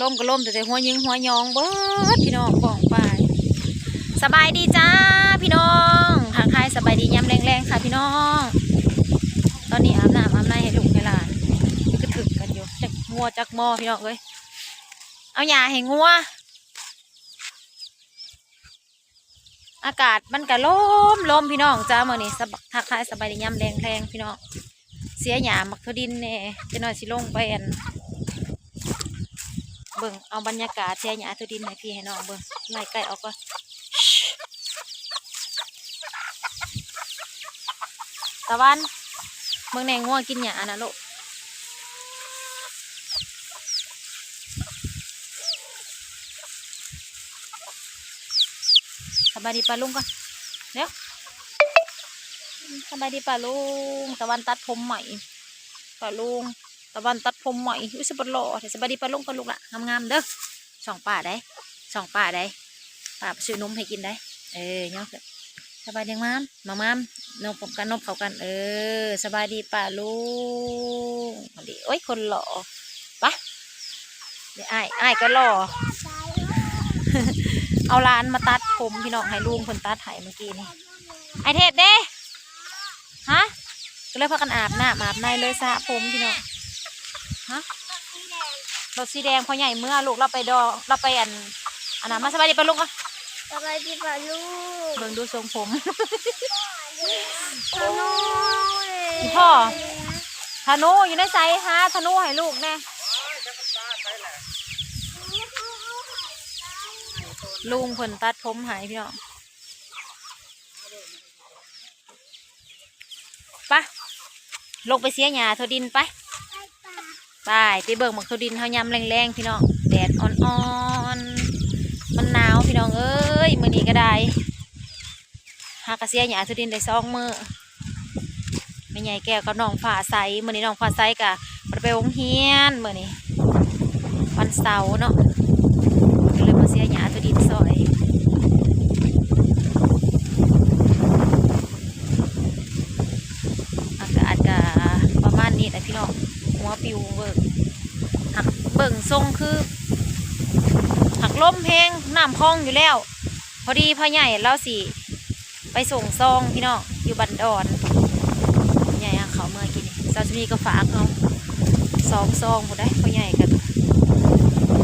ล่มก็ล่มแต่แต่หัวยิงหัวยองเบิดพี่น้องป่องไปสบายดีจ้าพี่น้องทางใครสบายดีย้ำแรงๆค่ะพี่น้อง ตอนนี้อาบน้ำอาบในให้ลูกให้หลานก็ถึกกันอยู่จักงัวจักหม้อพี่น้องเอ้ยเอาหยาให้งัวอากาศมันก็ลมลมพี่น้องจ้าเมื่อนี้สบทักทายสบายดีย้ำแรงแรงพี่น้องเสียหยามักทดินแน่จะหน่อยสิลงไปอัน เบิ่งเอาบรรยากาศเสียหยาทดินให้พี่ให้น้องเบิ่งไล่ไก่ออกก่อนตะวันเบิ่งแหนง่วงกินหยานะลูกสบายดีปะลุงก่อนเดี๋ยวสบายดีปะลุงตะวันตัดผมใหม่ปะลุง ตะวันตัดผมใหม่อุ้ยสบายหล่อแต่สบายดีปะลุงปะลุงละงามๆเด้อสองป่าได้สองป่าได้ป่าไปซื้อนมให้กินได้ เออเนาะสบายดีมามมามามนมผมกันนมเขากัน เออ สบายดีป่าลุงดีโอ้ยคนหล่อปะเดี๋ยวไอ้ไอ้ายก็หล่อเอาร้านมาตัดผมพี่น้องให้ลุงคนตัดไห้เมื่อกี้นี่ไอเทศเด้ฮะก็เลยพากันอาบน้ำอาบในเลยสระผมพี่น้อง ฮะรถสีแดงพอใหญ่เมื่อลูกเราไปดอเราไปอันอันนั้นมาสบายดีปะลุงอะสบายดีป่ะลูกเบิ่งดูทรงผมพ่อน้อยอีพ่อธนูอยู่ในใจฮะธนูให้ลูกแน่ลุงเพิ่นตัดผมให้พี่น้องไปะลงไปเสียหญ้าทดินไป ไปไปเบิ่งหมักทดินเขายำแรงๆพี่น้องแดดอ่อนๆมันหนาวพี่น้องเอ้ยมื้อนี้ก็ได้หากระเสียหญ้าทดินได้สองมือแม่ใหญ่แก้วกับน้องฟ้าใสมื้อนี้น้องฟ้าใสกะไปโรงเรียนมื้อนี้วันเสาร์เนาะก็เลยมาเสียหญ้าทดินซอย อากาศก็ประมาณนี้แหละพี่น้องหัวปิวเบิกหักเบิ่ง ทรงคือ หักล้มเพลงน้ำพองอยู่แล้ว พอดีพ่อใหญ่เราสิ ไปส่งซองพี่น้องอยู่บันดอนใหญ่เขาเมื่อกี้นี่ซาชิมีก็ฝากเอาสองซองหมดได้พ่อใหญ่กัน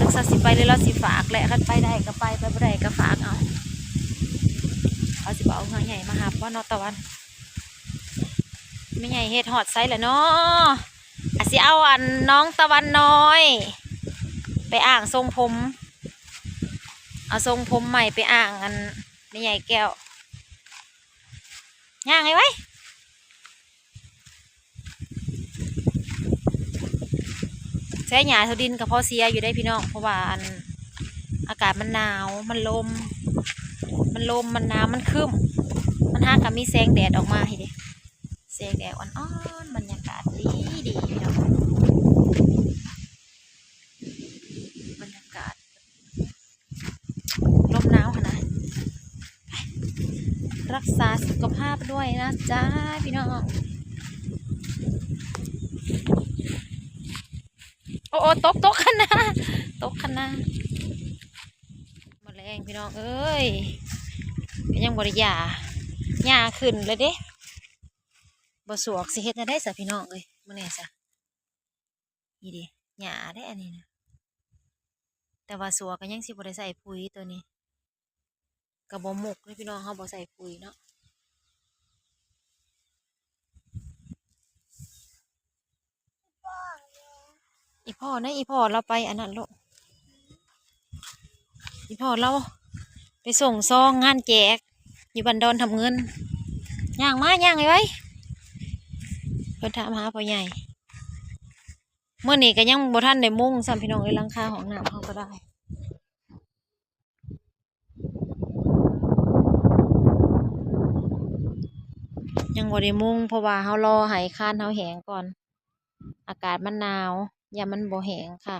จักสัสิไปเลยเราสิฝากแหละคันไปได้ก็ไปไปบ่ได้ก็ฝากเอาเขาสิบอกเอาพ่อใหญ่มาหาพ่อนอตะวันไม่ใหญ่เฮ็ดหอดไซส์แหละเนาะอาสิเอาอันน้องตะวันน้อย ไปอ่างทรงผม เอาทรงผมใหม่ไปอ่างอันไม่ใหญ่แก้วย่างไงไว้แช่หยาเทาดินกับพ่อเสียอยู่ได้พี่น้อง เพราะว่าอันอากาศมันหนาว มันลม มันลม มันหนาว มันครึ้มมันห้ากับมีแสงแดดออกมาให้ดิเสียงแดดอ่อนๆบรรยากาศดีดีพี่น้องบรรยากาศลมหนาวขนาดรั กษาสุขภาพด้วยนะจ๊ะพี่น้องโอ้โอ้ตกตกขนาดตกขนาดมาแรงพี่น้องเอ้ยยังบริยาหญ้าขึ้นเลยเด้บ่สวกสิเฮ็ดได้สะพี่น้องเอ้ยมื้อนี้ซะนี่ดิหญ้าได้อันนี้นะแต่ว่าสวกก็ยังสิบ่ได้ใส่ปุ๋ยตัวนี้ ก็บ่หมกเลยพี่น้องเฮาบ่ใส่ปุ๋ยเนาะอีพ่อนะอีพ่อเราไปอันนั้นลูกอีพ่อเราไปส่งซองงานแจก อยู่บันดอนทำเงินย่างมาย่างไงไว้เพิ่นถามหาพ่อใหญ่เมื่อนี้ก็ยังบ่ทันได้มุ่งซ้ำพี่น้องเอ้ลังคาของน้ำเขาก็ได้ ยังบ่ได้มุ่งเพราะว่าเฮารอให้คานเฮาแหงก่อน อากาศมันหนาว อย่ามันบ่แหงค่ะ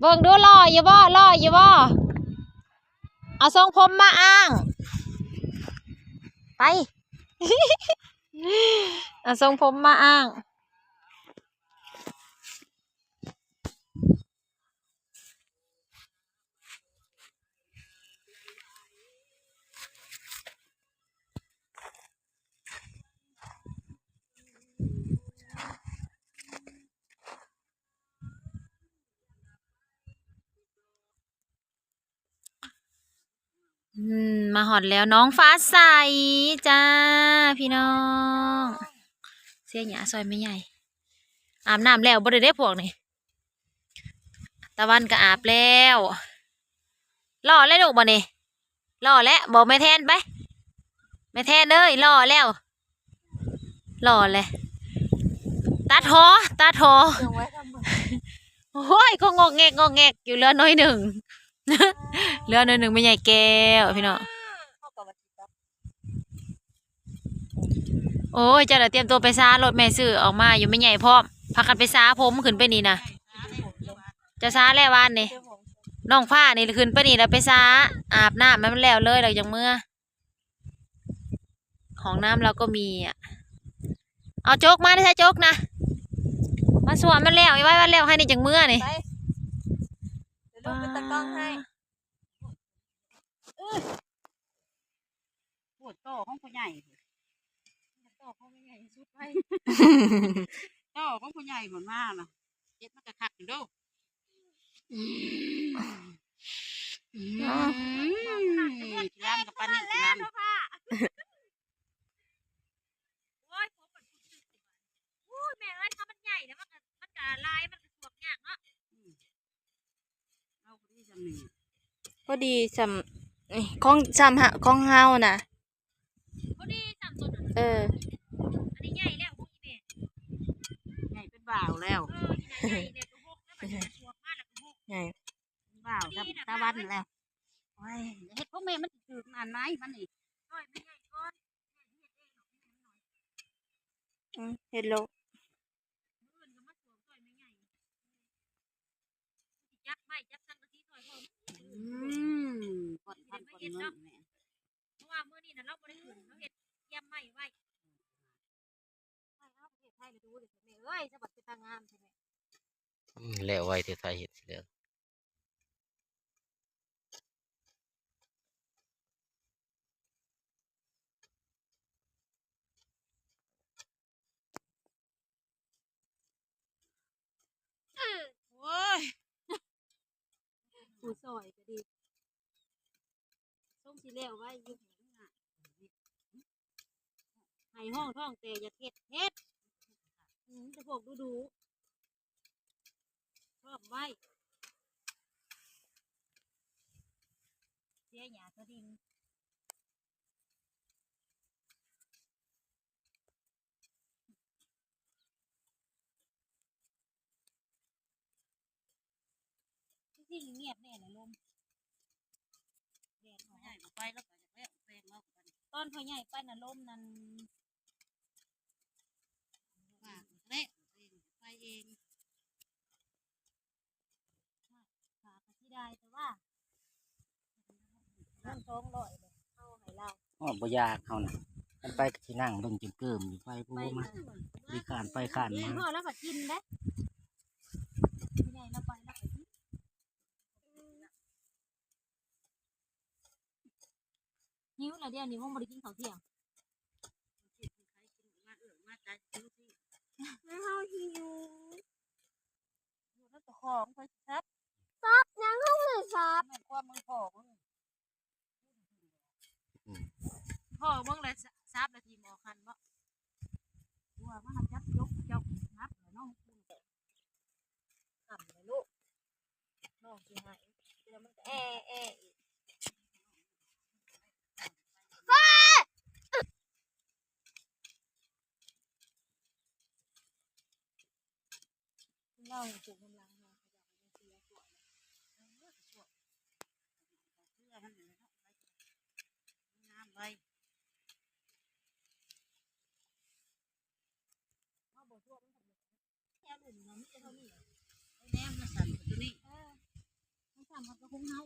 เบิ่งดูรออยู่บ่รออยู่บ่เอาทรงผมมาอ้าง ไป เอาทรงผมมาอ้าง อื มมาหอดแล้วน้องฟ้าใสจ้า พี่น้อง เสียหยาซอยไม่ใหญ่ อาบน้ำแล้วบ่ได้ได้พวกนี่ตะวันก็อาบแล้วรอแล้วลูกบ่นี่รอแล้วบอกแม่แทนไปแม่แทนเอ้ยรอแล้วรอเลยตัดหอตัดหอยังไว้ทำไมโอ้ยก็งอกแงกงอกแงกอยู่เหลือน้อยหนึ่งเหลือน้อยหนึ่งไม่ใหญ่แก้วพี่น้อง เข้ากับวันที่ครับ โอ้ยเจะเตรียมตัวไปซารถแม่ซื้อออกมาอยู่ไม่ใหญ่พร้อมพากันไปซาผมขึ้นไปนี่นะจะซาแล้ววานนี่เจ้าของน้องผ้านี่ขึ้นไปนี่แล้วไปซาอาบน้ำให้มันแล้วเลยเรายังเมื่อ ของน้ำเราก็มีอะเอาโจกมาได้ใช่โจกนะมาสวมมันแล้วไอ้ไว้วันแล้วให้นี่จังเมื่อนี่ไปเดี๋ยวลูกเป็นตะกล้องให้ปวดโตของผู้ใหญ่ โตของผู้ใหญ่สุดไปโตของผู้ใหญ่หมดมากนะเจ็ดมันกระคักอยู่เดูร้านกับปานนี่ร้านโอ้ยผมมันโอ้ยแม่เอ้ยถ้ามันใหญ่นะมันก็มันก็ลายมันก็สวมยากเนาะเอาคนที่จำหนึ่งพอดีจำนี่ของจำฮะของเฮานะ แล้วก็หกไงเป็นบ่าวตาตาวันแล้วโอ้ยเฮ็ดพวกแม่มันถืออันไหนมันนี่น้อยไม่ใหญ่ก้เห็ดโลสวมซอยไม่ใหญ่จับไม่จับสังกะสีซอยพ่ออืมกดพันกดเงินแม่เพราะว่ามื้อนี้น่ะเราบ่ได้ขึ้นเราเฮ็ดเยี่ยมไม่ไว้ไว้เอาประเทศ ไทยไปดูเลยแม่เอ้ยสะบัดเป็นตางามใช่ไหมอืมแล้วไว้ที่ไทยเห็ดสิแล้วโอ้ยผู้ซอยก็ดีส่งสิแล้วไว้อยู่ข้างหน้าให้ห้องท้องแต่อย่าเฮ็ดเฮ็ด จะพวกดูดูชอบไว้เสียหยาตัวดิงที่เงียบแน่เลยลมแดดออกผู้ใหญ่ก็ไปแล้วก็จะแวะแปลงแล้วก็ไปตอนพ่อใหญ่ปั้นน่ะลมนั้น ว่าแม่เองไปเอง ขากะที่ได้แต่ว่าเงินสองร้อยเลยเอาให้เรา อ๋อบ่ยากเขานะมันไปก็สินั่งเบิ่งจิมเกิมอยู่ไปผู้ไปมามาดีขานไปขานเอ้ยมาพ่อแล้วก็กินเด้พ่อใหญ่เราไปแล้วก็กินหิวแล้วเดี๋ยวนี้ผมบ่ได้กินข้าวเที่ยงมาเออมาใจซื้อที่ไม่เฮาหิวอยู่แล้วก็ของไปครับยังห้องเลยครับแม่ความมึงของมึง พ่อเบิ่งเลยทราบนาทีหมอคันบ่ตัวมาจับยกจกนับเลยน้องคุณต่ำเลยลูกน้องสิหายแล้วมันก็แอะแอะอีกเล่าให้ปลูกกำลังมาขยับไปเสียสวย เพื่อมันเลยเนาะน้ำไป เขาบอกทั่วมันทำเลย แค่หลุมน้ำมันจะเท่านี้แนมมาสั่นตัวนี้เออมันทำมันก็คงเฮา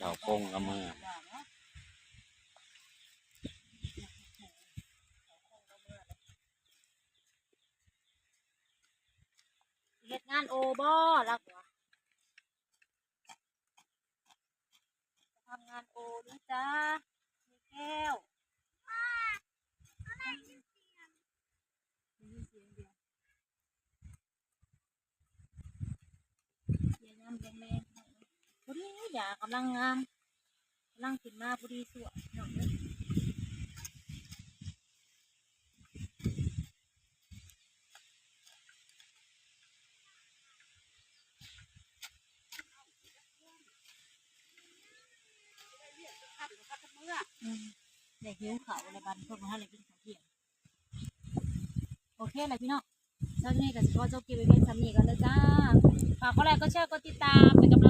ดาวโป้งละเมอเหตุงานโอบล้วกวะทำงานโอด้วยจ้า พอย่ากำลังงามกำลังขึ้นมาพอดีสวยเนาะเด้อคักก็คักเมื่ออืมเด็กหิวเขาอะไรบันพิ่มมาให้เลยกินข้าวเที่ยงโอเคเลยพี่น้องเจ้านี่กับสิพ่อเจ้ากินไปเป็นสามีกันเลยจ้าฝากก็ไลค์ก็แชร์ก็ติดตามเป็นกำ